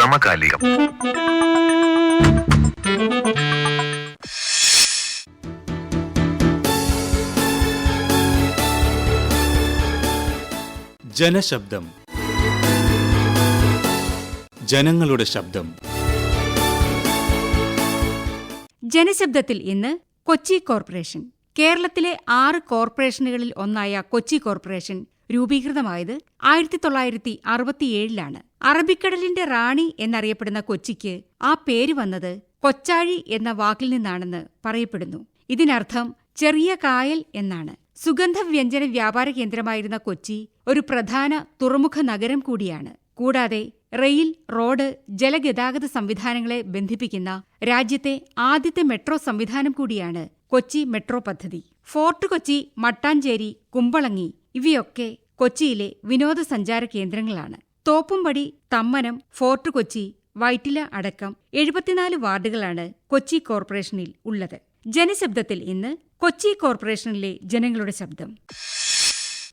സമകാലികം. ജനശബ്ദം. ജനങ്ങളുടെ ശബ്ദം. ജനശബ്ദത്തിൽ ഇന്ന് കൊച്ചി കോർപ്പറേഷൻ. കേരളത്തിലെ ആറ് കോർപ്പറേഷനുകളിൽ ഒന്നായ കൊച്ചി കോർപ്പറേഷൻ രൂപീകൃതമായത് ആയിരത്തി തൊള്ളായിരത്തി അറുപത്തിയേഴിലാണ് അറബിക്കടലിന്റെ റാണി എന്നറിയപ്പെടുന്ന കൊച്ചിക്ക് ആ പേര് വന്നത് കൊച്ചാഴി എന്ന വാക്കിൽ നിന്നാണെന്ന് പറയപ്പെടുന്നു. ഇതിനർത്ഥം ചെറിയ കായൽ എന്നാണ്. സുഗന്ധവ്യഞ്ജന വ്യാപാര കേന്ദ്രമായിരുന്ന കൊച്ചി ഒരു പ്രധാന തുറമുഖ നഗരം കൂടിയാണ്. കൂടാതെ റെയിൽ റോഡ് ജലഗതാഗത സംവിധാനങ്ങളെ ബന്ധിപ്പിക്കുന്ന രാജ്യത്തെ ആദ്യത്തെ മെട്രോ സംവിധാനം കൂടിയാണ് കൊച്ചി മെട്രോ പദ്ധതി. ഫോർട്ട് കൊച്ചി മട്ടാഞ്ചേരി കുമ്പളങ്ങി ഇവയൊക്കെ കൊച്ചിയിലെ വിനോദസഞ്ചാര കേന്ദ്രങ്ങളാണ്. തോപ്പുംപടി തമ്മനം ഫോർട്ട് കൊച്ചി വൈറ്റില അടക്കം എഴുപത്തിനാല് വാർഡുകളാണ് കൊച്ചി കോർപ്പറേഷനിൽ ഉള്ളത്. ജനശബ്ദത്തിൽ ഇന്ന് കൊച്ചി കോർപ്പറേഷനിലെ ജനങ്ങളുടെ ശബ്ദം.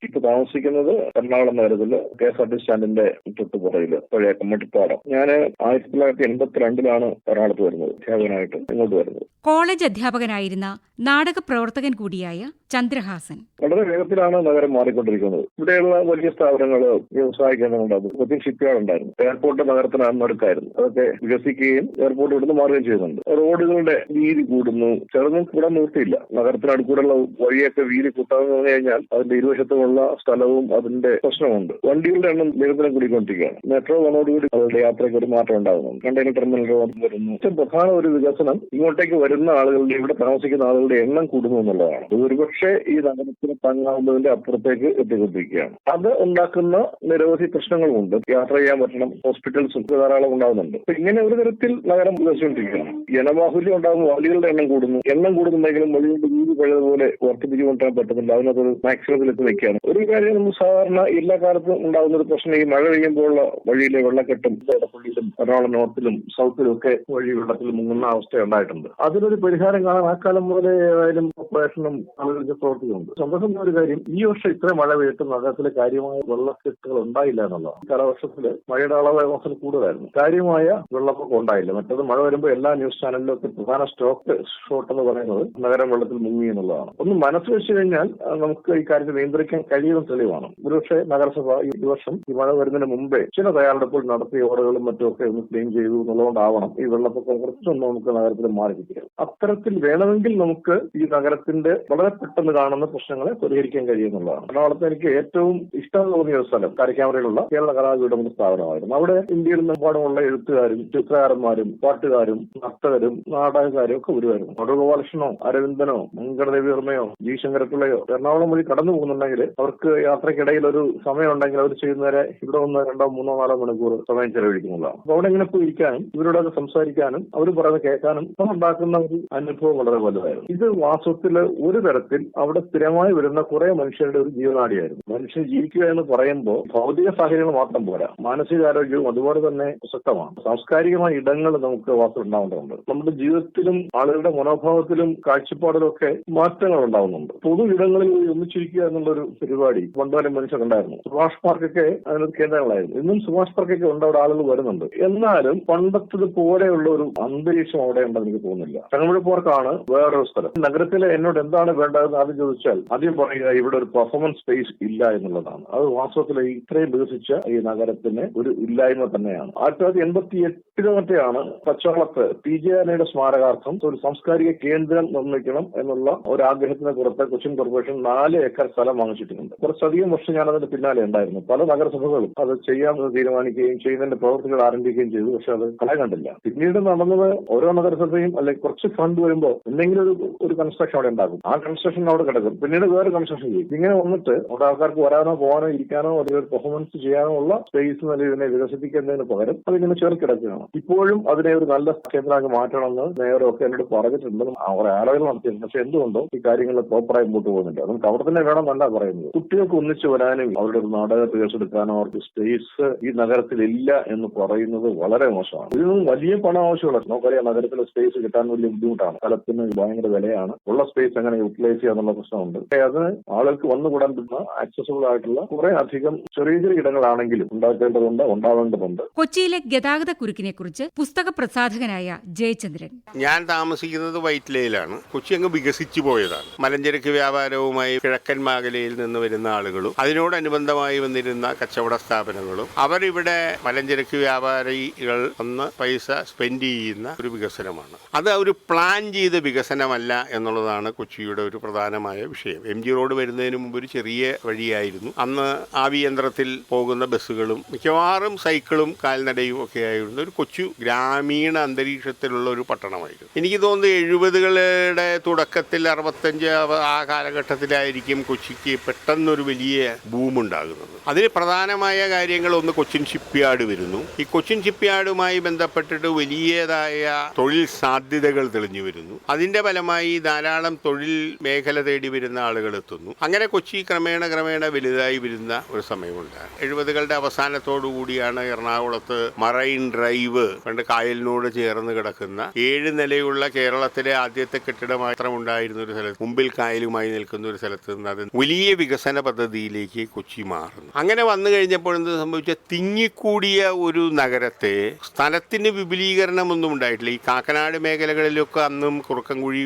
ഇപ്പൊ താമസിക്കുന്നത് എറണാകുളം നഗരത്തിൽ കെ എസ് ആർ ടി സ്റ്റാൻഡിന്റെ തൊട്ടുപുറയിൽ പഴയ കമ്മട്ടിപ്പാടം ഞാൻ ആയിരത്തി തൊള്ളായിരത്തി എൺപത്തിരണ്ടിലാണ് എറണാകുളത്ത് വരുന്നത്. അധ്യാപകനായിട്ട് ഇങ്ങോട്ട് വരുന്നത്. കോളേജ് അധ്യാപകനായിരുന്ന നാടക പ്രവർത്തകൻ കൂടിയായ ചന്ദ്രഹാസൻ. വളരെ വേഗത്തിലാണ് നഗരം മാറിക്കൊണ്ടിരിക്കുന്നത്. ഇവിടെയുള്ള വലിയ സ്ഥാപനങ്ങൾ വ്യവസായ കേന്ദ്രങ്ങളുണ്ടായിരുന്നു കൊച്ചിൻ ഷിപ്പ്യാർഡ് ഉണ്ടായിരുന്നു എയർപോർട്ട് നഗരത്തിന് നടുക്കായിരുന്നു അതൊക്കെ വികസിക്കുകയും എയർപോർട്ട് ഇവിടുന്ന് മാറുകയും ചെയ്യുന്നുണ്ട്. റോഡുകളുടെ വീതി കൂടുന്നു. ചെറുതും കൂടാൻ നിർത്തിയില്ല. നഗരത്തിനടുക്കൂടെയുള്ള വഴിയൊക്കെ വീതി കൂട്ടാന്ന് പറഞ്ഞു കഴിഞ്ഞാൽ അതിന്റെ ഇരുവശത്തുമുള്ള സ്ഥലവും അതിന്റെ പ്രശ്നമുണ്ട്. വണ്ടികളുടെ എണ്ണം നിരന്തരം കൂടിക്കൊണ്ടിരിക്കുകയാണ്. മെട്രോ വന്നതോടുകൂടി അവരുടെ യാത്രയ്ക്ക് ഒരു മാറ്റം ഉണ്ടാകുന്നുണ്ട്. കണ്ടെയ്നർ ടെർമിനൽ റോഡ് വരുന്നു ഏറ്റവും പ്രധാന ഒരു വികസനം ഇങ്ങോട്ടേക്ക് വരുന്ന ആളുകളുടെ ഇവിടെ താമസിക്കുന്ന ആളുകളുടെ എണ്ണം കൂടുന്നു എന്നുള്ളതാണ്. ഒരുപക്ഷെ ഈ നഗരത്തിന് താങ്ങാവുന്നതിന്റെ അപ്പുറത്തേക്ക് എത്തിക്കൊണ്ടിരിക്കുകയാണ്. അത് ഉണ്ടാക്കുന്ന നിരവധി പ്രശ്നങ്ങളുമുണ്ട്. യാത്ര ചെയ്യാൻ പറ്റണം. ഹോസ്പിറ്റൽസും ധാരാളം ഉണ്ടാകുന്നുണ്ട്. ഇങ്ങനെ ഒരു തരത്തിൽ നഗരം വികസിച്ചുകൊണ്ടിരിക്കുകയാണ്. ജനബാഹുല്യം ഉണ്ടാകുമ്പോൾ വഴികളുടെ എണ്ണം കൂടുന്നു. എണ്ണം കൂടുന്നുണ്ടെങ്കിലും വഴികളുടെ വീട് പഴയതുപോലെ വർദ്ധിപ്പിച്ചു പറ്റുന്നില്ല പറ്റുന്നില്ല അതിനകത്തൊരു മാക്സിമത്തിലെത്തി നിൽക്കുകയാണ് ഒരു കാര്യം നമ്മൾ സാധാരണ എല്ലാ കാലത്തും ഉണ്ടാകുന്ന ഒരു പ്രശ്നം ഈ മഴ പെയ്യുമ്പോഴുള്ള വഴിയിലെ വെള്ളക്കെട്ടും എടപ്പള്ളിയിലും എറണാകുളം നോർത്തിലും സൗത്തിലും ഒക്കെ വഴി വെള്ളത്തിൽ മുങ്ങുന്ന അവസ്ഥ ഉണ്ടായിട്ടുണ്ട്. അതിനൊരു പരിഹാരം കാണാൻ ആ കാലം മുതലേ ഏതായാലും കോർപ്പറേഷനും ആളുകൾക്ക് പ്രവർത്തിക്കുന്നുണ്ട്. സന്തോഷം ഒരു കാര്യം ഈ വർഷം ഇത്ര മഴ പെയ്തിട്ട് നഗരത്തിലെ കാര്യമായ വെള്ളക്കെട്ടുകൾ ഉണ്ടായില്ല എന്നുള്ളതാണ്. കാലവർഷത്തിൽ മഴയുടെ അളവ് മാസം കൂടുതലായിരുന്നു. കാര്യമായ വെള്ളപ്പൊക്കം ഉണ്ടായില്ല. മറ്റത് മഴ വരുമ്പോൾ എല്ലാ ന്യൂസ് ചാനലിലും ഒക്കെ പ്രധാന സ്റ്റോക്ക് ഷോട്ട് എന്ന് പറയുന്നത് നഗരം വെള്ളത്തിൽ മുങ്ങി എന്നുള്ളതാണ്. ഒന്ന് മനസ്സ് വെച്ച് കഴിഞ്ഞാൽ നമുക്ക് ഈ കാര്യത്തെ നിയന്ത്രിക്കാൻ കഴിയുന്ന തെളിവാണ്. ഒരുപക്ഷെ നഗരസഭ ഈ വർഷം ഈ മഴ വരുന്നതിന് മുമ്പേ ചില തയ്യാറെടുപ്പുകൾ നടത്തിയ ഓടകളും മറ്റും ഒക്കെ ഒന്ന് ക്ലീൻ ചെയ്തു എന്നുള്ളതുകൊണ്ടാവണം ഈ വെള്ളപ്പൊക്കം കുറച്ചൊന്നും നമുക്ക് നഗരത്തിൽ മാറി കിട്ടിയത് അത്തരത്തിൽ വേണമെങ്കിൽ നമുക്ക് ഈ നഗരത്തിന്റെ വളരെ പെട്ടെന്ന് കാണുന്ന പ്രശ്നങ്ങളെ പരിഹരിക്കാൻ കഴിയുന്നുള്ളതാണ് എറണാകുളത്ത് എനിക്ക് ഏറ്റവും ഇഷ്ടം തോന്നിയ ഒരു സ്ഥലം കരയ്ക്കാമറയിലുള്ള കേരള കലാപീഠം എന്ന സ്ഥാപനമായിരുന്നു. അവിടെ ഇന്ത്യയിൽ നിന്നെമ്പാടുമുള്ള എഴുത്തുകാരും ചിത്രകാരന്മാരും പാട്ടുകാരും നർത്തകരും നാടകക്കാരും ഒക്കെ വരുമായിരുന്നു. അടൂർ ഗോപാലകൃഷ്ണനോ അരവിന്ദനോ മങ്കടദേവി വർമ്മയോ ജി ശങ്കരപ്പിള്ളയോ എറണാകുളം വഴി കടന്നു പോകുന്നുണ്ടെങ്കിൽ അവർക്ക് യാത്രക്കിടയിൽ ഒരു സമയം ഉണ്ടെങ്കിൽ അവർ ചെയ്യുന്നവരെ ഇവിടെ ഒന്ന് രണ്ടോ മൂന്നോ നാലോ മണിക്കൂർ സമയം ചെലവഴിക്കുന്നതാണ്. അപ്പൊ അവിടെ ഇങ്ങനെ പോയി ഇരിക്കാനും ഇവരോടൊക്കെ സംസാരിക്കാനും അവർ പറയുന്നത് കേൾക്കാനും ഉണ്ടാക്കുന്ന ഒരു അനുഭവം വളരെ വലുതായിരുന്നു. ഇത് വാസ്തവത്തിൽ ഒരു തരത്തിൽ അവിടെ സ്ഥിരമായി വരുന്ന കുറെ മനുഷ്യരുടെ ഒരു ജീവനാടിയായിരുന്നു. മനുഷ്യൻ ജീവിക്കുക എന്ന് പറയുമ്പോൾ ഭൗതിക സാഹചര്യങ്ങൾ മാത്രം പോരാ. മാനസികാരോഗ്യവും അതുപോലെ തന്നെ പ്രസക്തമാണ്. സാംസ്കാരികമായ ഇടങ്ങൾ നമുക്ക് വാസ്തവം ഉണ്ടാവേണ്ടതുണ്ട്. നമ്മുടെ ജീവിതത്തിലും ആളുകളുടെ മനോഭാവത്തിലും കാഴ്ചപ്പാടിലും ഒക്കെ മാറ്റങ്ങൾ ഉണ്ടാവുന്നുണ്ട്. പൊതു ഇടങ്ങളിൽ ഒന്നിച്ചിരിക്കുക എന്നുള്ളൊരു പരിപാടി വണ്ടോലം മനുഷ്യർ ഉണ്ടായിരുന്നു. സുഭാഷ് പാർക്കൊക്കെ അതിനൊരു കേന്ദ്രങ്ങളായിരുന്നു. ഇന്നും സുഭാഷ് പാർക്കൊക്കെ ഉണ്ട് അവിടെ ആളുകൾ വരുന്നുണ്ട്. എന്നാലും പണ്ടത്തത് പോലെയുള്ള ഒരു അന്തരീക്ഷം അവിടെ ഉണ്ടെന്ന് എനിക്ക് തോന്നുന്നില്ല. ചങ്ങമ്പുഴ പാർക്കാണ് വേറൊരു സ്ഥലം. നഗരത്തിലെ എന്നോട് എന്താണ് വേണ്ടതെന്ന് ആദ്യം ചോദിച്ചാൽ ആദ്യം പറയുക ഇവിടെ ഒരു പെർഫോമൻസ് സ്പേസ് ഇല്ല എന്നുള്ളതാണ്. അത് വാസ്തവത്തിൽ ഇത്രയും വികസിച്ച ഈ നഗരത്തിന് ഒരു ഇല്ലായ്മ തന്നെയാണ്. ആയിരത്തി തൊള്ളായിരത്തി എൺപത്തി എട്ടിലെ മറ്റെയാണ് പച്ചവളത്ത് പി ജെ ആനയുടെ സ്മാരകാർത്ഥം ഒരു സാംസ്കാരിക കേന്ദ്രം നിർമ്മിക്കണം എന്നുള്ള ഒരു ആഗ്രഹത്തിന്റെ പുറത്ത് കൊച്ചിൻ കോർപ്പറേഷൻ നാല് ഏക്കർ സ്ഥലം വാങ്ങിച്ചിട്ടുണ്ട്. കുറച്ചധികം വർഷം ഞാൻ അതിന്റെ പിന്നാലെ ഉണ്ടായിരുന്നു. പല നഗരസഭകളും അത് ചെയ്യാമെന്ന് തീരുമാനിക്കുകയും ചെയ്യുന്നതിന്റെ പ്രവർത്തികൾ ആരംഭിക്കുകയും ചെയ്തു. പക്ഷെ അത് കള കണ്ടില്ല. പിന്നീട് നടന്നത് ഓരോ നഗരസഭയും അല്ലെങ്കിൽ കുറച്ച് ഫണ്ട് വരുമ്പോൾ എന്തെങ്കിലും ഒരു ഒരു കൺസ്ട്രക്ഷൻ അവിടെ ഉണ്ടാകും. ആ കൺസ്ട്രക്ഷൻ അവിടെ കിടക്കും. പിന്നീട് വേറെ കൺസ്ട്രക്ഷൻ ചെയ്യും. ഇങ്ങനെ വന്നിട്ട് അവിടെ ആൾക്കാർക്ക് വരാനോ പോകാനോ ഇരിക്കാനോ ഒരു പെർഫോമൻസ് ചെയ്യാനോ ഉള്ള സ്പേസ് നല്ല ഇതിനെ വികസിപ്പിക്കുന്നതിന് പകരം അതിങ്ങനെ ചേർക്കിടക്കുകയാണ് ഇപ്പോഴും അതിനെ ഒരു നല്ല കേന്ദ്രമാക്കി മാറ്റണമെന്ന് മേയറൊക്കെ എന്നോട് പറഞ്ഞിട്ടുണ്ട്. കുറെ ആലോചന നടത്തിയിരുന്നു പക്ഷെ എന്തുകൊണ്ടോ ഈ കാര്യങ്ങൾ പ്രോപ്പറായി മുമ്പോട്ട് പോകുന്നില്ല. നമുക്ക് അവിടെ തന്നെ വേണമെന്നല്ല പറയുന്നത്. വരുന്നത് കുട്ടികൾക്ക് ഒന്നിച്ചു വരാനും അവരുടെ ഒരു നാടക എടുക്കാനോ അവർക്ക് സ്പേസ് ഈ നഗരത്തിലില്ല എന്ന് പറയുന്നത് വളരെ മോശമാണ്. ഇതിനും വലിയ പണം ആവശ്യമുള്ള നമുക്കറിയാം നഗരത്തിലെ സ്പേസ് കിട്ടാൻ വലിയ ബുദ്ധിമുട്ടാണ്. സ്ഥലത്തിന് ഭയങ്കര വിലയാണ്. ഉള്ള സ്പേസ് എങ്ങനെ യൂട്ടിലൈസ് ചെയ്യാന്നുള്ള പ്രശ്നമുണ്ട്. പക്ഷേ അത് ആളുകൾക്ക് വന്നുകൂടാൻ പറ്റുന്ന ആക്സസബിൾ ആയിട്ടുള്ള കുറെ അധികം ചെറിയ ചെറിയ ഇടങ്ങളാണെങ്കിലും ഉണ്ടാക്കേണ്ടതുണ്ട് ഉണ്ടാവേണ്ടതുണ്ട്. കൊച്ചിയിലെ ഗതാഗത കുരുക്കിനെ കുറിച്ച് പുസ്തക പ്രസാധകനായ ജയചന്ദ്രൻ. ഞാൻ താമസിക്കുന്നത് വൈറ്റ്ലയിലാണ്. കൊച്ചി അങ്ങ് വികസിച്ചു പോയതാണ്. മലഞ്ചരക്ക് വ്യാപാരവുമായി കിഴക്കൻ മേഖലയിൽ നിന്ന് വരുന്ന ആളുകളും അതിനോടനുബന്ധമായി വന്നിരുന്ന കച്ചവട സ്ഥാപനങ്ങളും അവരിവിടെ മലഞ്ചരക്ക് വ്യാപാരികൾ വന്ന് പൈസ സ്പെൻഡ് ചെയ്യുന്ന ഒരു വികസനമാണ്. അത് ഒരു പ്ലാൻ ചെയ്ത വികസനമല്ല എന്നുള്ളതാണ് കൊച്ചിയുടെ ഒരു പ്രധാനമായ വിഷയം. എം ജി റോഡ് വരുന്നതിന് മുമ്പ് ഒരു ചെറിയ വഴിയായിരുന്നു. അന്ന് ആവിയന്ത്രത്തിൽ പോകുന്ന ബസ്സുകളും മിക്കവാറും സൈക്കിളും കാൽനടയും ഒക്കെ ആയിരുന്ന ഒരു കൊച്ചു ഗ്രാമീണ അന്തരീക്ഷത്തിലുള്ള ഒരു പട്ടണമായിരുന്നു. എനിക്ക് തോന്നുന്നു എഴുപതുകളുടെ തുടക്കത്തിൽ അറുപത്തഞ്ച് ആ കാലഘട്ടത്തിലായിരിക്കും കൊച്ചിക്ക് പെട്ടെന്നൊരു വലിയ ബൂം ഉണ്ടാകുന്നത് അതിന് പ്രധാനമായ കാര്യങ്ങൾ ഒന്ന് കൊച്ചിൻ ഷിപ്പ്യാർഡ് വരുന്നു. ഈ കൊച്ചിൻ ഷിപ്പ്യാർഡുമായി ബന്ധപ്പെട്ടിട്ട് വലിയതായ തൊഴിൽ സാധ്യതകൾ തെളിഞ്ഞു വരുന്നു. അതിന്റെ ഫലമായി ധാരാളം തൊഴിൽ മേഖല തേടി വരുന്ന ആളുകൾ എത്തുന്നു. അങ്ങനെ കൊച്ചി ക്രമേണ ക്രമേണ വലുതായി വരുന്ന ഒരു സമയമുണ്ടാണ്. എഴുപതുകളുടെ അവസാനത്തോടു കൂടിയാണ് എറണാകുളത്ത് മറൈൻ ഡ്രൈവ് പണ്ട് കായലിനോട് ചേർന്ന് കിടക്കുന്ന ഏഴ് നിലയുള്ള കേരളത്തിലെ ആദ്യത്തെ കെട്ടിടം മാത്രം ഉണ്ടായിരുന്ന ഒരു സ്ഥലത്ത് മുമ്പിൽ കായലുമായി നിൽക്കുന്ന ഒരു സ്ഥലത്ത് നിന്ന് അത് വലിയ വികസന പദ്ധതിയിലേക്ക് കൊച്ചി മാറുന്നു. അങ്ങനെ വന്നു കഴിഞ്ഞപ്പോൾ എന്ത് സംഭവിച്ച? തിങ്ങിക്കൂടിയ ഒരു നഗരത്തെ സ്ഥലത്തിന് വിപുലീകരണമൊന്നും ഉണ്ടായിട്ടില്ല. ഈ കാക്കനാട് മേഖലകളിലൊക്കെ അന്നും കുറുക്കൻകുഴി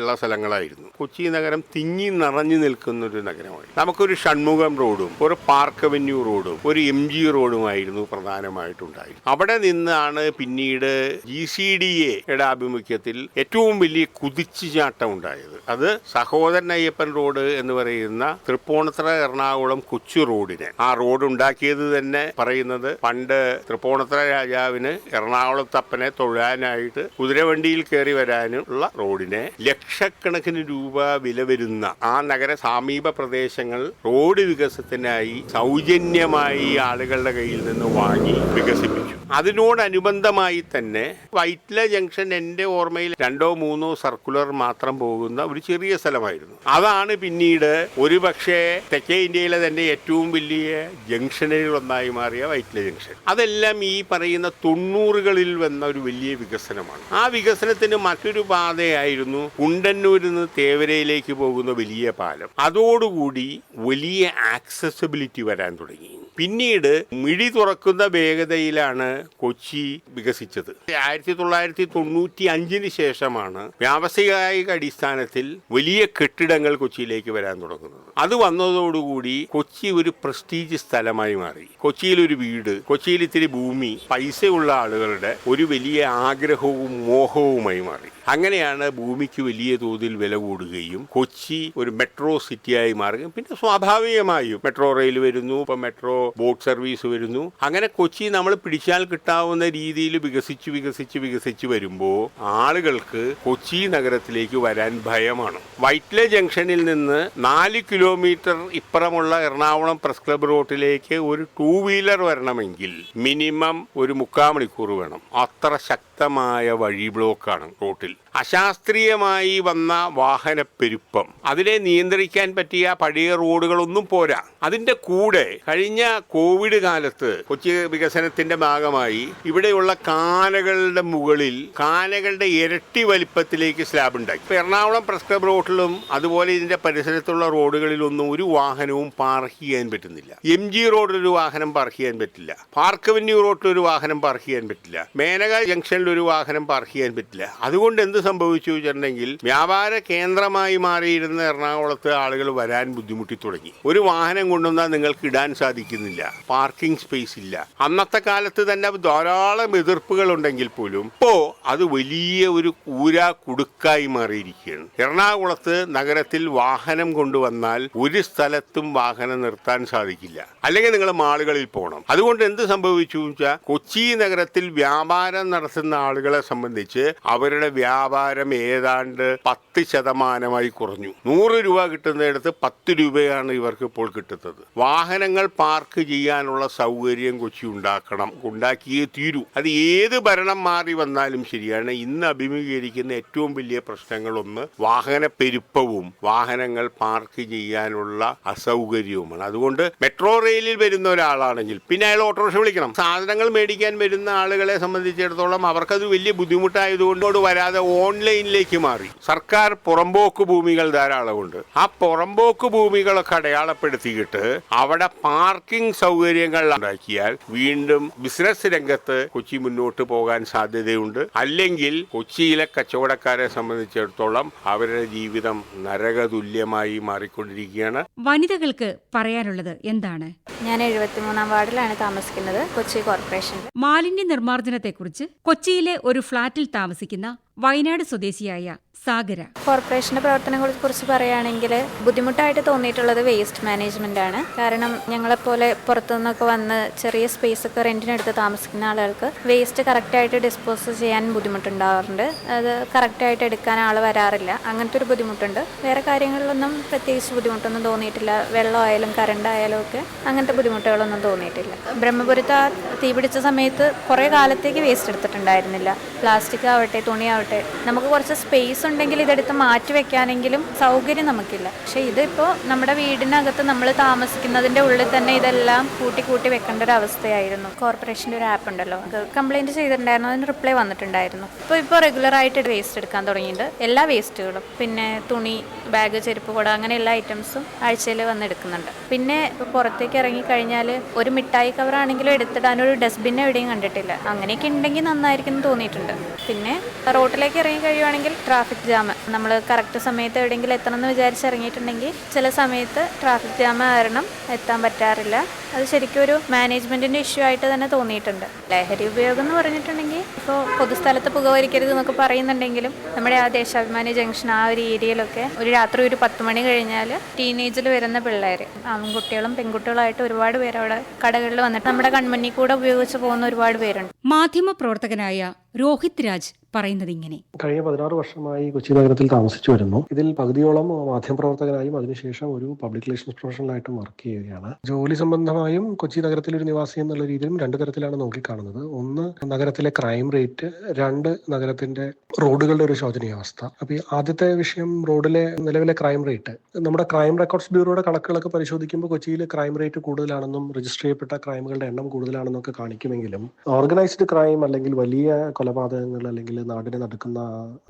ഉള്ള സ്ഥലങ്ങളായിരുന്നു. കൊച്ചി നഗരം തിങ്ങി നിറഞ്ഞു നിൽക്കുന്ന ഒരു നഗരമായി നമുക്കൊരു ഷൺമുഖം റോഡും ഒരു പാർക്ക് അവന്യൂ റോഡും ഒരു എം ജി റോഡുമായിരുന്നു പ്രധാനമായിട്ടുണ്ടായി അവിടെ നിന്നാണ് പിന്നീട് ജി സി ഡി എയുടെ ആഭിമുഖ്യത്തിൽ ഏറ്റവും വലിയ കുതിച്ചുചാട്ടം ഉണ്ടായത്. അത് സഹോദരൻ അയ്യപ്പൻ റോഡ് എന്ന് പറയുന്ന തൃപ്പൂണിത്തറ എറണാകുളം കൊച്ചു റോഡിന്. ആ റോഡ് ഉണ്ടാക്കിയത് തന്നെ പറയുന്നത് പണ്ട് തൃപ്പൂണിത്തറ രാജാവിന് എറണാകുളത്തപ്പനെ തൊഴാനായിട്ട് കുതിരവണ്ടിയിൽ കയറി വരാനുള്ള റോഡിനെ ലക്ഷക്കണക്കിന് രൂപ വില വരുന്ന ആ നഗര സമീപ പ്രദേശങ്ങൾ റോഡ് വികസനത്തിനായി സൗജന്യമായി ആളുകളുടെ കയ്യിൽ നിന്ന് വാങ്ങി വികസിപ്പിച്ചു. അതിനോടനുബന്ധമായി തന്നെ വൈറ്റ്ല ജംഗ്ഷൻ എന്റെ ഓർമ്മയിൽ രണ്ടോ മൂന്നോ സർക്കുലർ മാത്രം പോകുന്ന ഒരു ചെറിയ സ്ഥലമായിരുന്നു. അതാണ് പിന്നീട് ഒരുപക്ഷെ തെക്കേ ഇന്ത്യയിലെ തന്നെ ഏറ്റവും വലിയ ജംഗ്ഷനുകളിൽ ഒന്നായി മാറിയ വൈറ്റില ജംഗ്ഷൻ. അതെല്ലാം ഈ പറയുന്ന തൊണ്ണൂറുകളിൽ വന്ന ഒരു വലിയ വികസനമാണ്. ആ വികസനത്തിന് മറ്റൊരു പാതയായിരുന്നു കുണ്ടന്നൂരിൽ നിന്ന് തേവരയിലേക്ക് പോകുന്ന വലിയ പാലം. അതോടുകൂടി വലിയ ആക്സസിബിലിറ്റി വരാൻ തുടങ്ങി. പിന്നീട് മിഴി തുറക്കുന്ന വേഗതയിലാണ് കൊച്ചി വികസിച്ചത്. ആയിരത്തി തൊള്ളായിരത്തി തൊണ്ണൂറ്റി അഞ്ചിന് ശേഷമാണ് വ്യാവസായിക അടിസ്ഥാനത്തിൽ വലിയ കെട്ടിടങ്ങൾ കൊച്ചിയിലേക്ക് വരാൻ തുടങ്ങുന്നത്. അത് വന്നതോടുകൂടി കൊച്ചി ഒരു പ്രസ്റ്റീജ് സ്ഥലമായി മാറി. കൊച്ചിയിൽ ഒരു വീട് കൊച്ചിയിൽ ഇത്തിരി ഭൂമി പൈസയുള്ള ആളുകളുടെ ഒരു വലിയ ആഗ്രഹവും മോഹവുമായി മാറി. അങ്ങനെയാണ് ഭൂമിക്ക് വലിയ തോതിൽ വില കൂടുകയും കൊച്ചി ഒരു മെട്രോ സിറ്റിയായി മാറുകയും പിന്നെ സ്വാഭാവികമായും മെട്രോ റെയിൽ വരുന്നു ഇപ്പൊ മെട്രോ ബോട്ട് സർവീസ് വരുന്നു. അങ്ങനെ കൊച്ചി നമ്മൾ പിടിച്ചാൽ കിട്ടാവുന്ന രീതിയിൽ വികസിച്ച് വികസിച്ച് വികസിച്ച് വരുമ്പോൾ ആളുകൾക്ക് കൊച്ചി നഗരത്തിലേക്ക് വരാൻ ഭയമാണ്. വൈറ്റ്ലെ ജംഗ്ഷനിൽ നിന്ന് നാല് കിലോമീറ്റർ ഇപ്പുറമുള്ള എറണാകുളം പ്രസ് ക്ലബ് റോഡിലേക്ക് ഒരു ടൂ വീലർ വരണമെങ്കിൽ മിനിമം ഒരു മുക്കാൽ മണിക്കൂർ വേണം. അത്ര ശക്തമായ വഴി ബ്ലോക്കാണ് റോട്ടിൽ. അശാസ്ത്രീയമായി വന്ന വാഹനപ്പെരുപ്പം. അതിനെ നിയന്ത്രിക്കാൻ പറ്റിയ പഴയ റോഡുകളൊന്നും പോരാ. അതിന്റെ കൂടെ കഴിഞ്ഞ കോവിഡ് കാലത്ത് കൊച്ചി വികസനത്തിന്റെ ഭാഗമായി ഇവിടെയുള്ള കാനകളുടെ മുകളിൽ കാനകളുടെ ഇരട്ടി വലിപ്പത്തിലേക്ക് സ്ലാബ് ഉണ്ടാക്കി. എറണാകുളം പ്രസ് ക്ലബ് റോഡിലും അതുപോലെ ഇതിന്റെ പരിസരത്തുള്ള റോഡുകളിലൊന്നും ഒരു വാഹനവും പാർക്ക് ചെയ്യാൻ പറ്റുന്നില്ല. എം ജി റോഡിലൊരു വാഹനം പാർക്ക് ചെയ്യാൻ പറ്റില്ല. പാർക്ക് അവന്യൂ റോഡിലൊരു വാഹനം പാർക്ക് ചെയ്യാൻ പറ്റില്ല. മേനക ജംഗ്ഷനിൽ ഒരു വാഹനം പാർക്ക് ചെയ്യാൻ പറ്റില്ല. അതുകൊണ്ട് എന്ത് സംഭവിച്ചു വെച്ചിട്ടുണ്ടെങ്കിൽ വ്യാപാര കേന്ദ്രമായി മാറിയിരുന്ന എറണാകുളത്ത് ആളുകൾ വരാൻ ബുദ്ധിമുട്ടി തുടങ്ങി. ഒരു വാഹനം കൊണ്ടുവന്നാൽ നിങ്ങൾക്ക് ഇടാൻ സാധിക്കുന്നില്ല. പാർക്കിംഗ് സ്പേസ് ഇല്ല. അന്നത്തെ കാലത്ത് തന്നെ ധാരാളം എതിർപ്പുകൾ ഉണ്ടെങ്കിൽ പോലും ഇപ്പോ അത് വലിയ ഒരു ഊരാ കുടുക്കായി മാറിയിരിക്കുകയാണ്. എറണാകുളത്ത് നഗരത്തിൽ വാഹനം കൊണ്ടുവന്നാൽ ഒരു സ്ഥലത്തും വാഹനം നിർത്താൻ സാധിക്കില്ല. അല്ലെങ്കിൽ നിങ്ങൾ മാളുകളിൽ പോകണം. അതുകൊണ്ട് എന്ത് സംഭവിച്ചു വെച്ചാൽ കൊച്ചി നഗരത്തിൽ വ്യാപാരം നടത്തുന്ന ആളുകളെ സംബന്ധിച്ച് അവരുടെ വ്യാപാര വ്യാപാരം ഏതാണ്ട് പത്ത് ശതമാനമായി കുറഞ്ഞു. നൂറ് രൂപ കിട്ടുന്നിടത്ത് പത്ത് രൂപയാണ് ഇവർക്ക് ഇപ്പോൾ കിട്ടുന്നത്. വാഹനങ്ങൾ പാർക്ക് ചെയ്യാനുള്ള സൗകര്യം കൊച്ചി ഉണ്ടാക്കണം. ഉണ്ടാക്കിയേ തീരൂ. അത് ഏത് ഭരണം മാറി വന്നാലും ശരിയാണ്. ഇന്ന് അഭിമുഖീകരിക്കുന്ന ഏറ്റവും വലിയ പ്രശ്നങ്ങളൊന്ന് വാഹന പെരുപ്പവും വാഹനങ്ങൾ പാർക്ക് ചെയ്യാനുള്ള അസൗകര്യവുമാണ്. അതുകൊണ്ട് മെട്രോ റെയിലിൽ വരുന്ന ഒരാളാണെങ്കിൽ പിന്നെ അയാൾ ഓട്ടോറിക്ഷ വിളിക്കണം. സാധനങ്ങൾ മേടിക്കാൻ വരുന്ന ആളുകളെ സംബന്ധിച്ചിടത്തോളം അവർക്കത് വലിയ ബുദ്ധിമുട്ടായതുകൊണ്ട് വരാതെ ഓൺലൈനിലേക്ക് മാറി. സർക്കാർ പുറമ്പോക്ക് ഭൂമികൾ ധാരാളമുണ്ട്. ആ പുറമ്പോക്ക് ഭൂമികളൊക്കെ അടയാളപ്പെടുത്തിയിട്ട് അവിടെ പാർക്കിംഗ് സൗകര്യങ്ങൾ ഉണ്ടാക്കിയാൽ വീണ്ടും ബിസിനസ് രംഗത്ത് കൊച്ചി മുന്നോട്ട് പോകാൻ സാധ്യതയുണ്ട്. അല്ലെങ്കിൽ കൊച്ചിയിലെ കച്ചവടക്കാരെ സംബന്ധിച്ചിടത്തോളം അവരുടെ ജീവിതം നരകതുല്യമായി മാറിക്കൊണ്ടിരിക്കുകയാണ്. വനിതകൾക്ക് പറയാനുള്ളത് എന്താണ്? ഞാൻ എഴുപത്തിമൂന്നാം വാർഡിലാണ് താമസിക്കുന്നത്. കൊച്ചി കോർപ്പറേഷൻ. മാലിന്യ നിർമ്മാർജനത്തെക്കുറിച്ച് കൊച്ചിയിലെ ഒരു ഫ്ളാറ്റിൽ താമസിക്കുന്ന വയനാട് സ്വദേശിയായ സാഗര. കോർപ്പറേഷന്റെ പ്രവർത്തനങ്ങളെ കുറിച്ച് പറയുകയാണെങ്കിൽ ബുദ്ധിമുട്ടായിട്ട് തോന്നിയിട്ടുള്ളത് വേസ്റ്റ് മാനേജ്മെന്റ് ആണ്. കാരണം ഞങ്ങളെപ്പോലെ പുറത്തുനിന്നൊക്കെ വന്ന് ചെറിയ സ്പേസ് ഒക്കെ റെന്റിനെടുത്ത് താമസിക്കുന്ന ആളുകൾക്ക് വേസ്റ്റ് കറക്റ്റായിട്ട് ഡിസ്പോസ് ചെയ്യാൻ ബുദ്ധിമുട്ടുണ്ടാവാറുണ്ട്. അത് കറക്റ്റായിട്ട് എടുക്കാൻ ആൾ വരാറില്ല. അങ്ങനത്തെ ഒരു ബുദ്ധിമുട്ടുണ്ട്. വേറെ കാര്യങ്ങളിലൊന്നും പ്രത്യേകിച്ച് ബുദ്ധിമുട്ടൊന്നും തോന്നിയിട്ടില്ല. വെള്ളമായാലും കറണ്ട് ആയാലും ഒക്കെ അങ്ങനത്തെ ബുദ്ധിമുട്ടുകളൊന്നും തോന്നിയിട്ടില്ല. ബ്രഹ്മപുരത്ത് ആ തീ പിടിച്ച സമയത്ത് കുറേ കാലത്തേക്ക് വേസ്റ്റ് എടുത്തിട്ടുണ്ടായിരുന്നില്ല. പ്ലാസ്റ്റിക് ആവട്ടെ തുണിയാവട്ടെ നമുക്ക് കുറച്ച് സ്പേസ് ഉണ്ടെങ്കിൽ ഇതെടുത്ത് മാറ്റി വെക്കാനെങ്കിലും സൗകര്യം നമുക്കില്ല. പക്ഷേ ഇതിപ്പോ നമ്മുടെ വീടിനകത്ത് നമ്മൾ താമസിക്കുന്നതിന്റെ ഉള്ളിൽ തന്നെ ഇതെല്ലാം കൂട്ടി കൂട്ടി വെക്കേണ്ട ഒരു അവസ്ഥയായിരുന്നു. കോർപ്പറേഷന്റെ ഒരു ആപ്പ് ഉണ്ടല്ലോ. കംപ്ലൈന്റ് ചെയ്തിട്ടുണ്ടായിരുന്നു. അതിന് റിപ്ലൈ വന്നിട്ടുണ്ടായിരുന്നു. അപ്പൊ ഇപ്പൊ റെഗുലർ ആയിട്ട് വേസ്റ്റ് എടുക്കാൻ തുടങ്ങിയിട്ടുണ്ട്. എല്ലാ വേസ്റ്റുകളും പിന്നെ തുണി ബാഗ് ചെരുപ്പ് കുട അങ്ങനെ എല്ലാ ഐറ്റംസും ആഴ്ചയിൽ വന്ന് എടുക്കുന്നുണ്ട്. പിന്നെ പുറത്തേക്ക് ഇറങ്ങി കഴിഞ്ഞാൽ ഒരു മിഠായി കവറാണെങ്കിലും എടുത്തിടാൻ ഒരു ഡസ്റ്റ്ബിൻ എവിടെയും കണ്ടിട്ടില്ല. അങ്ങനെയൊക്കെ ഉണ്ടെങ്കിൽ നന്നായിരിക്കും എന്ന് തോന്നിയിട്ടുണ്ട്. പിന്നെ റോട്ടിലേക്ക് ഇറങ്ങി കഴിയുവാണെങ്കിൽ ട്രാഫിക് ജാം നമ്മൾ കറക്റ്റ് സമയത്ത് എവിടെയെങ്കിലും എത്തണം എന്ന് വിചാരിച്ച് ഇറങ്ങിയിട്ടുണ്ടെങ്കിൽ ചില സമയത്ത് ട്രാഫിക് ജാം കാരണം എത്താൻ പറ്റാറില്ല. അത് ശരിക്കും ഒരു മാനേജ്മെന്റിന്റെ ഇഷ്യൂ ആയിട്ട് തന്നെ തോന്നിയിട്ടുണ്ട്. ലഹരി ഉപയോഗം എന്ന് പറഞ്ഞിട്ടുണ്ടെങ്കിൽ ഇപ്പോൾ പൊതുസ്ഥലത്ത് പുകവലിക്കരുത് എന്നൊക്കെ പറയുന്നുണ്ടെങ്കിലും നമ്മുടെ ആ ദേശാഭിമാനി ജംഗ്ഷൻ ആ ഒരു ഏരിയയിലൊക്കെ ഒരു രാത്രി ഒരു പത്ത് മണി കഴിഞ്ഞാൽ ടീനേജിൽ വരുന്ന പിള്ളേർ ആൺകുട്ടികളും പെൺകുട്ടികളായിട്ട് ഒരുപാട് പേര് അവിടെ കടകളിൽ വന്നിട്ട് നമ്മുടെ കൺമണി കൂടെ ഉപയോഗിച്ച് പോകുന്ന ഒരുപാട് പേരുണ്ട്. മാധ്യമപ്രവർത്തകനായ രോഹിത് രാജ് പറയുന്നത് ഇങ്ങനെ. കഴിഞ്ഞ പതിനാറ് വർഷമായി കൊച്ചി നഗരത്തിൽ താമസിച്ചു വരുന്നു. ഇതിൽ പകുതിയോളം മാധ്യമപ്രവർത്തകനായും അതിനുശേഷം ഒരു പബ്ലിക് റിലേഷൻസ് പ്രൊഫഷണലായിട്ടും വർക്ക് ചെയ്യുകയാണ്. ജോലി സംബന്ധമായും കൊച്ചി നഗരത്തിൽ ഒരു നിവാസി എന്നുള്ള രീതിയിലും രണ്ട് തരത്തിലാണ് നോക്കിക്കാണുന്നത്. ഒന്ന് നഗരത്തിലെ ക്രൈം റേറ്റ് രണ്ട് നഗരത്തിന്റെ റോഡുകളുടെ ഒരു ശോചനീയാവസ്ഥ. അപ്പൊ ആദ്യത്തെ വിഷയം റോഡിലെ നിലവിലെ ക്രൈം റേറ്റ് നമ്മുടെ ക്രൈം റെക്കോർഡ്സ് ബ്യൂറോയുടെ കണക്കുകളൊക്കെ പരിശോധിക്കുമ്പോൾ കൊച്ചിയിൽ ക്രൈം റേറ്റ് കൂടുതലാണെന്നും രജിസ്റ്റർ ചെയ്യപ്പെട്ട ക്രൈമുകളുടെ എണ്ണം കൂടുതലാണെന്നൊക്കെ കാണിക്കുമെങ്കിലും ഓർഗനൈസ്ഡ് ക്രൈം അല്ലെങ്കിൽ വലിയ കൊലപാതകങ്ങൾ അല്ലെങ്കിൽ നാടിനെ നടക്കുന്ന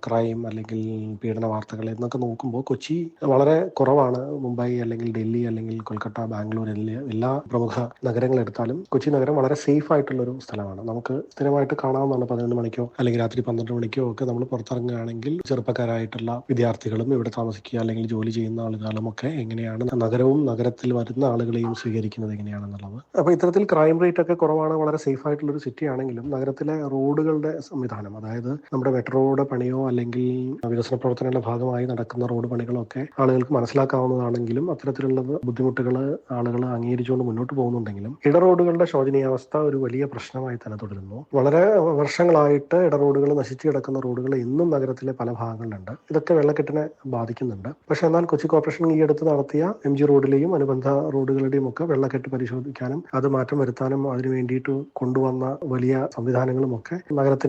ക്രൈം അല്ലെങ്കിൽ പീഡന വാർത്തകൾ എന്നൊക്കെ നോക്കുമ്പോൾ കൊച്ചി വളരെ കുറവാണ്. മുംബൈ അല്ലെങ്കിൽ ഡൽഹി അല്ലെങ്കിൽ കൊൽക്കത്ത ബാംഗ്ലൂർ എല്ലാ- പ്രമുഖ നഗരങ്ങൾ എടുത്താലും കൊച്ചി നഗരം വളരെ സേഫ് ആയിട്ടുള്ള ഒരു സ്ഥലമാണ്. നമുക്ക് സ്ഥിരമായിട്ട് കാണാവുന്നതാണ് പതിനൊന്ന് മണിക്കോ അല്ലെങ്കിൽ രാത്രി പന്ത്രണ്ട് മണിക്കോ ഒക്കെ നമ്മൾ പുറത്തിറങ്ങുകയാണെങ്കിൽ ചെറുപ്പക്കാരായിട്ടുള്ള വിദ്യാർത്ഥികളും ഇവിടെ താമസിക്കുക അല്ലെങ്കിൽ ജോലി ചെയ്യുന്ന ആളുകളും ഒക്കെ എങ്ങനെയാണ് നഗരവും നഗരത്തിൽ വരുന്ന ആളുകളെയും സ്വീകരിക്കുന്നത് എങ്ങനെയാണെന്നുള്ളത്. അപ്പൊ ഇത്തരത്തിൽ ക്രൈം റേറ്റ് ഒക്കെ കുറവാണ് വളരെ സേഫ് ആയിട്ടുള്ള ഒരു സിറ്റി ആണെങ്കിലും നഗരത്തിലെ റോഡുകളുടെ സംവിധാനം. അതായത് നമ്മുടെ മെട്രോ റോഡ് പണിയോ അല്ലെങ്കിൽ വികസന പ്രവർത്തനങ്ങളുടെ ഭാഗമായി നടക്കുന്ന റോഡ് പണികളൊക്കെ ആളുകൾക്ക് മനസ്സിലാക്കാവുന്നതാണെങ്കിലും അത്തരത്തിലുള്ള ബുദ്ധിമുട്ടുകൾ ആളുകൾ അംഗീകരിച്ചുകൊണ്ട് മുന്നോട്ട് പോകുന്നുണ്ടെങ്കിലും ഇടറോഡുകളുടെ ശോചനീയാവസ്ഥ ഒരു വലിയ പ്രശ്നമായി തന്നെ തുടരുന്നു. വളരെ വർഷങ്ങളായിട്ട് ഇടറോഡുകൾ നശിച്ചു കിടക്കുന്ന റോഡുകൾ ഇന്നും നഗരത്തിലെ പല ഭാഗങ്ങളിലുണ്ട്. ഇതൊക്കെ വെള്ളക്കെട്ടിനെ ബാധിക്കുന്നുണ്ട്. പക്ഷെ എന്നാൽ കൊച്ചി കോർപ്പറേഷൻ ഈ അടുത്ത് നടത്തിയ എം ജി റോഡിലെയും അനുബന്ധ റോഡുകളുടെയും ഒക്കെ വെള്ളക്കെട്ട് പരിശോധിക്കാനും അത് മാറ്റം വരുത്താനും അതിനു വേണ്ടിയിട്ട് കൊണ്ടുവന്ന വലിയ സംവിധാനങ്ങളും ഒക്കെ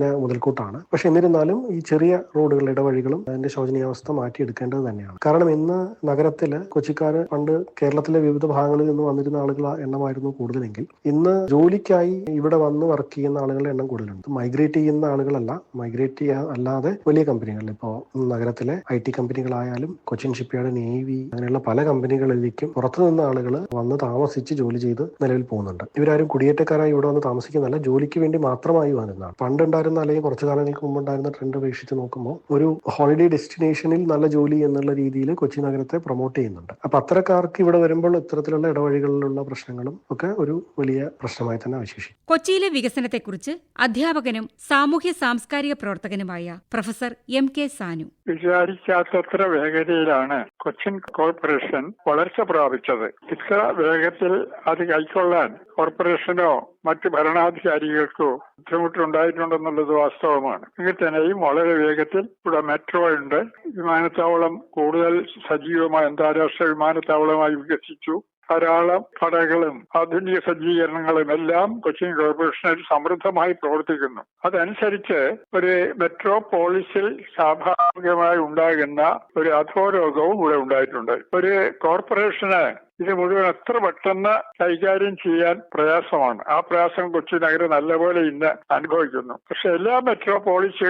നഗരത്തിന് മുതൽക്കൂട്ടാണ്. പക്ഷെ എന്നിരുന്നാലും ഈ ചെറിയ റോഡുകളുടെ ഇടവഴികളും അതിന്റെ ശോചനീയാവസ്ഥ മാറ്റിയെടുക്കേണ്ടത് തന്നെയാണ്. കാരണം ഇന്ന് നഗരത്തിൽ കൊച്ചിക്കാർ പണ്ട് കേരളത്തിലെ വിവിധ ഭാഗങ്ങളിൽ നിന്ന് വന്നിരുന്ന ആളുകൾ എണ്ണമായിരുന്നു കൂടുതലെങ്കിൽ. ഇന്ന് ജോലിക്കായി ഇവിടെ വന്ന് വർക്ക് ചെയ്യുന്ന ആളുകളുടെ എണ്ണം കൂടുതലുണ്ട്. മൈഗ്രേറ്റ് ചെയ്യുന്ന ആളുകളല്ല മൈഗ്രേറ്റ് അല്ലാതെ വലിയ കമ്പനികൾ ഇപ്പോ നഗരത്തിലെ ഐ ടി കമ്പനികളായാലും കൊച്ചിൻ ഷിപ്പ്യാർഡ് നേവി അങ്ങനെയുള്ള പല കമ്പനികളിലേക്കും പുറത്തു നിന്ന് ആളുകൾ വന്ന് താമസിച്ച് ജോലി ചെയ്ത് നിലവിൽ പോകുന്നുണ്ട്. ഇവരാരും കുടിയേറ്റക്കാരായി ഇവിടെ വന്ന് താമസിക്കുന്നതല്ല ജോലിക്ക് വേണ്ടി മാത്രമായി വന്നിരുന്നതാണ്. പണ്ടുണ്ടായിരുന്ന അല്ലെങ്കിൽ കുറച്ചു കാലങ്ങൾക്ക് മുമ്പ് ഉണ്ടായിരുന്ന ട്രെൻഡ് അപേക്ഷിച്ച് നോക്കുമ്പോൾ ഒരു ഹോളിഡേ ഡെസ്റ്റിനേഷനിൽ നല്ല ജോലി എന്നുള്ള രീതിയിൽ കൊച്ചി നഗരത്തെ പ്രൊമോട്ട് ചെയ്യുന്നുണ്ട്. അപ്പൊ അത്തരക്കാർക്ക് ഇവിടെ വരുമ്പോൾ ഇത്തരത്തിലുള്ള ഇടവഴികളിലുള്ള പ്രശ്നങ്ങളും ഒക്കെ ഒരു വലിയ പ്രശ്നമായി തന്നെ അവശേഷിക്കും. കൊച്ചിയിലെ വികസനത്തെക്കുറിച്ച് അധ്യാപകനും സാമൂഹ്യ സാംസ്കാരിക പ്രവർത്തകനുമായ പ്രൊഫസർ എം കെ സാനു. വിചാരിക്കാത്തത്ര വേഗതയിലാണ് കൊച്ചിൻ കോർപ്പറേഷൻ വളർച്ച പ്രാപിച്ചത്. ഇത്ര വേഗത്തിൽ അത് കൈക്കൊള്ളാൻ കോർപ്പറേഷനോ മറ്റ് ഭരണാധികാരികൾക്കോ ബുദ്ധിമുട്ടുണ്ടായിട്ടുണ്ടെന്നുള്ളത് വാസ്തവമാണ്. എങ്കിൽ തന്നെയും വളരെ വേഗത്തിൽ ഇവിടെ മെട്രോ ഉണ്ട്. വിമാനത്താവളം കൂടുതൽ സജീവമായ അന്താരാഷ്ട്ര വിമാനത്താവളമായി വികസിച്ചു. ധാരാളം കടകളും ആധുനിക സജ്ജീകരണങ്ങളും എല്ലാം കൊച്ചിൻ കോർപ്പറേഷനിൽ സമൃദ്ധമായി പ്രവർത്തിക്കുന്നു. അതനുസരിച്ച് ഒരു മെട്രോപോളിസിൽ സ്വാഭാവികമായി ഉണ്ടാകുന്ന ഒരു അധോരോഗവും ഇവിടെ ഉണ്ടായിട്ടുണ്ട്. ഒരു കോർപ്പറേഷന് ഇത് മുഴുവൻ എത്ര പെട്ടെന്ന് കൈകാര്യം ചെയ്യാൻ പ്രയാസമാണ്. ആ പ്രയാസം കൊച്ചി നഗരം നല്ലപോലെ ഇന്ന് അനുഭവിക്കുന്നു. പക്ഷെ എല്ലാ മെട്രോപോളിസ്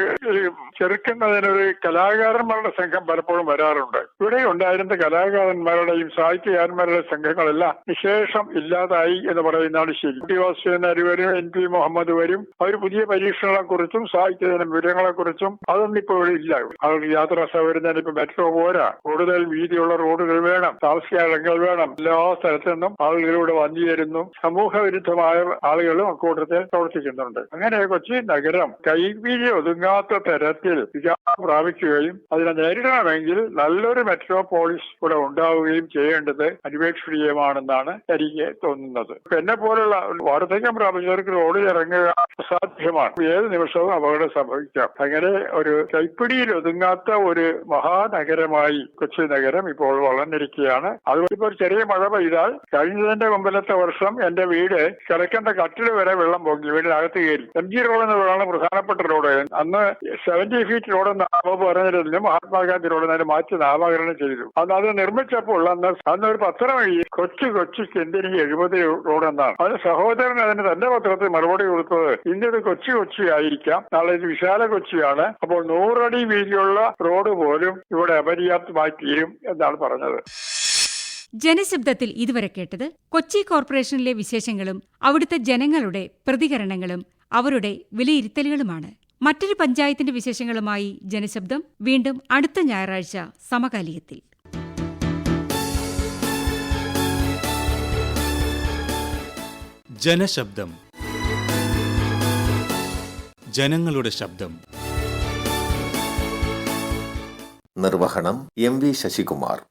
ചെറുക്കുന്നതിനൊരു കലാകാരന്മാരുടെ സംഘം പലപ്പോഴും വരാറുണ്ട്. ഇവിടെ ഉണ്ടായിരുന്ന കലാകാരന്മാരുടെയും സാഹിത്യകാരന്മാരുടെ സംഘങ്ങളെല്ലാം വിശേഷം ഇല്ലാതായി എന്ന് പറയുന്നതാണ് ശരി. ടി വാസുദേവൻ വരും എൻ പി മുഹമ്മദ് വരും. അവർ പുതിയ പരീക്ഷണങ്ങളെ കുറിച്ചും സാഹിത്യദിനം വിവരങ്ങളെ കുറിച്ചും അതൊന്നും ഇപ്പോൾ ഇല്ല. അവർ യാത്രാ സൗകര്യം തന്നെ ഇപ്പൊ മെട്രോ പോരാ. കൂടുതൽ വീതിയുള്ള റോഡുകൾ വേണം. താമസിക്കാൻ ഇടങ്ങൾ വേണം. എല്ലാ സ്ഥലത്തു നിന്നും ആളുകളിലൂടെ വന്നു ചേരുന്നു. സമൂഹ വിരുദ്ധമായ ആളുകളും അക്കൂട്ടത്തിൽ പ്രവർത്തിക്കുന്നുണ്ട്. അങ്ങനെ കൊച്ചി നഗരം കൈവീഴി ഒതുങ്ങാത്ത തരത്തിൽ വികാസം പ്രാപിക്കുകയും അതിനെ നേരിടണമെങ്കിൽ നല്ലൊരു മെട്രോപോളിസ് ഇവിടെ ഉണ്ടാവുകയും ചെയ്യേണ്ടത് അന്വേഷണീയമാണെന്നാണ് എനിക്ക് തോന്നുന്നത്. എന്നെ പോലുള്ള വാർദ്ധക്യം പ്രാപിച്ചവർക്ക് റോഡിൽ ഇറങ്ങുക അസാധ്യമാണ്. ഏത് നിമിഷവും അപകടം സംഭവിക്കാം. അങ്ങനെ ഒരു കൈപ്പിടിയിൽ ഒതുങ്ങാത്ത ഒരു മഹാനഗരമായി കൊച്ചി നഗരം ഇപ്പോൾ വളർന്നിരിക്കുകയാണ്. അതുപോലെ ഇപ്പോൾ ചെറിയ മഴ പെയ്താൽ കഴിഞ്ഞതിന്റെ മുമ്പിലത്തെ വർഷം എന്റെ വീട് കിടക്കേണ്ട കട്ടിൽ വരെ വെള്ളം പൊങ്ങി. വീടിനകത്ത് കയറി. എം ജി റോഡ് എന്ന റോഡാണ് പ്രധാനപ്പെട്ട റോഡ് അന്ന് സെവന്റി ഫീറ്റ് റോഡ് എന്ന് ബാബു പറഞ്ഞിരുന്നു മഹാത്മാഗാന്ധി റോഡ് എന്നതിന് മാറ്റി നാമകരണം ചെയ്തു. അന്ന് അത് നിർമ്മിച്ചപ്പോൾ അന്ന് അന്ന് ഒരു പത്രം എഴുതി കൊച്ചു കൊച്ചു ചെന്തിരി എഴുപത് റോഡ് എന്നാണ്. അതിന് സഹോദരൻ അതിന് തന്റെ പത്രത്തിൽ മറുപടി കൊടുത്തത് ഇന്നത് കൊച്ചു കൊച്ചി ആയിരിക്കാം. നാളെ ഇത് വിശാല കൊച്ചിയാണ്. അപ്പോൾ നൂറടി വീതിയുള്ള റോഡ് പോലും ഇവിടെ അപര്യാപ്തമായി തീരും എന്നാണ് പറഞ്ഞത്. ജനശബ്ദത്തിൽ ഇതുവരെ കേട്ടത് കൊച്ചി കോർപ്പറേഷനിലെ വിശേഷങ്ങളും അവിടുത്തെ ജനങ്ങളുടെ പ്രതികരണങ്ങളും അവരുടെ വിലയിരുത്തലുകളുമാണ്. മറ്റൊരു പഞ്ചായത്തിന്റെ വിശേഷങ്ങളുമായി ജനശബ്ദം വീണ്ടും അടുത്ത ഞായറാഴ്ച സമകാലികത്തിൽ. ജനശബ്ദം. ജനങ്ങളുടെ ശബ്ദം. നിർവഹണം എം വി ശശികുമാർ.